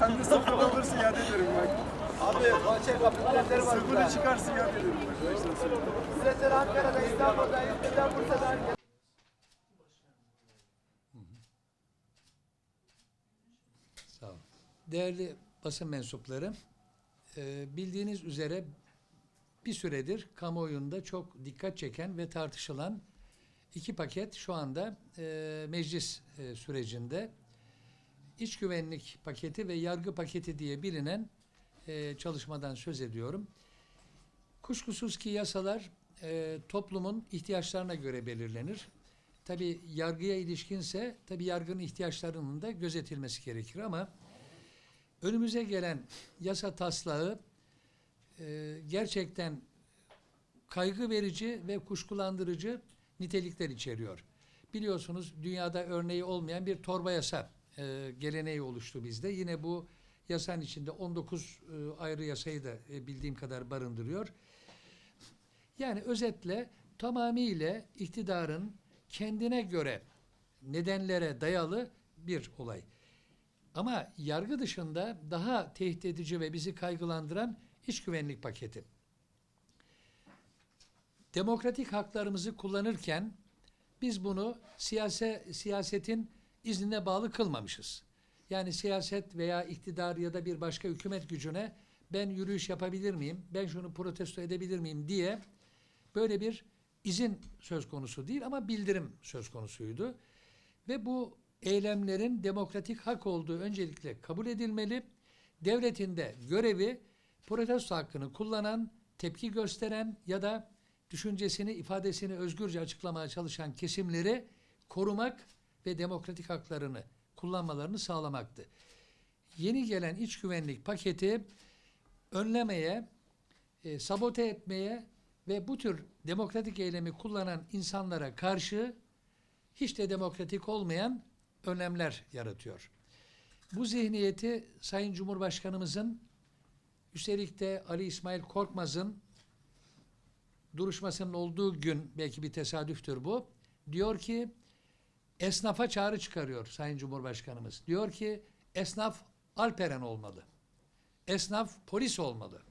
Sen de sıfır olursa iade ederim bak. Abi Bahçe kapitalizmleri var Sıfırı çıkarsa iade ederim bak. Ücretler Ankara'da, İstanbul'da, İzmir'de, Bursa'da. Sağ olun. Değerli basın mensupları, e, bildiğiniz üzere bir süredir kamuoyunda çok dikkat çeken ve tartışılan iki paket şu anda e, meclis e, sürecinde. İç güvenlik paketi ve yargı paketi diye bilinen e, çalışmadan söz ediyorum. Kuşkusuz ki yasalar e, toplumun ihtiyaçlarına göre belirlenir. Tabi yargıya ilişkinse tabi yargının ihtiyaçlarının da gözetilmesi gerekir ama önümüze gelen yasa taslağı e, gerçekten kaygı verici ve kuşkulandırıcı nitelikler içeriyor. Biliyorsunuz dünyada örneği olmayan bir torba yasa e, geleneği oluştu bizde. Yine bu yasanın içinde 19 e, ayrı yasayı da e, bildiğim kadar barındırıyor. Yani özetle tamamıyla iktidarın kendine göre nedenlere dayalı bir olay. Ama yargı dışında daha tehdit edici ve bizi kaygılandıran iç güvenlik paketi. Demokratik haklarımızı kullanırken biz bunu siyase, siyasetin iznine bağlı kılmamışız. Yani siyaset veya iktidar ya da bir başka hükümet gücüne ben yürüyüş yapabilir miyim, ben şunu protesto edebilir miyim diye böyle bir izin söz konusu değil ama bildirim söz konusuydu. Ve bu eylemlerin demokratik hak olduğu öncelikle kabul edilmeli. Devletin de görevi protesto hakkını kullanan, tepki gösteren ya da düşüncesini, ifadesini özgürce açıklamaya çalışan kesimleri korumak ve demokratik haklarını kullanmalarını sağlamaktı. Yeni gelen iç güvenlik paketi önlemeye, e, sabote etmeye ve bu tür demokratik eylemi kullanan insanlara karşı hiç de demokratik olmayan önlemler yaratıyor. Bu zihniyeti Sayın Cumhurbaşkanımızın üstelik de Ali İsmail Korkmaz'ın duruşmasının olduğu gün belki bir tesadüftür bu. Diyor ki esnafa çağrı çıkarıyor Sayın Cumhurbaşkanımız. Diyor ki esnaf Alperen olmalı. Esnaf polis olmalı.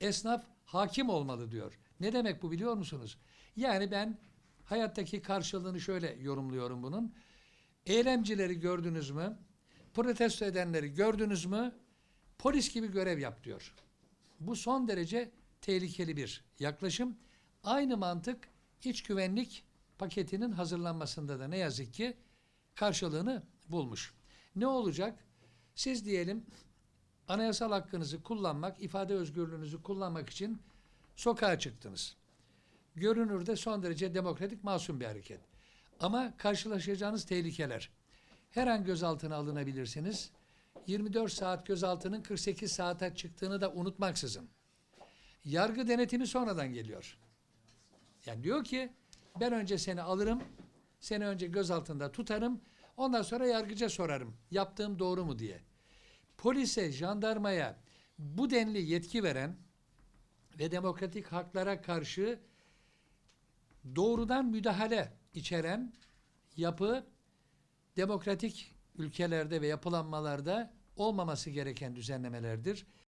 Esnaf hakim olmalı diyor. Ne demek bu biliyor musunuz? Yani ben hayattaki karşılığını şöyle yorumluyorum bunun. Eylemcileri gördünüz mü? Protesto edenleri gördünüz mü? Polis gibi görev yap diyor. Bu son derece tehlikeli bir yaklaşım. Aynı mantık iç güvenlik paketinin hazırlanmasında da ne yazık ki karşılığını bulmuş. Ne olacak? Siz diyelim anayasal hakkınızı kullanmak, ifade özgürlüğünüzü kullanmak için sokağa çıktınız. Görünürde son derece demokratik, masum bir hareket. Ama karşılaşacağınız tehlikeler. Her an gözaltına alınabilirsiniz. 24 saat gözaltının 48 saate çıktığını da unutmaksızın. Yargı denetimi sonradan geliyor. Yani diyor ki ben önce seni alırım, seni önce gözaltında tutarım, ondan sonra yargıca sorarım yaptığım doğru mu diye. Polise, jandarmaya bu denli yetki veren ve demokratik haklara karşı doğrudan müdahale içeren yapı demokratik ülkelerde ve yapılanmalarda olmaması gereken düzenlemelerdir.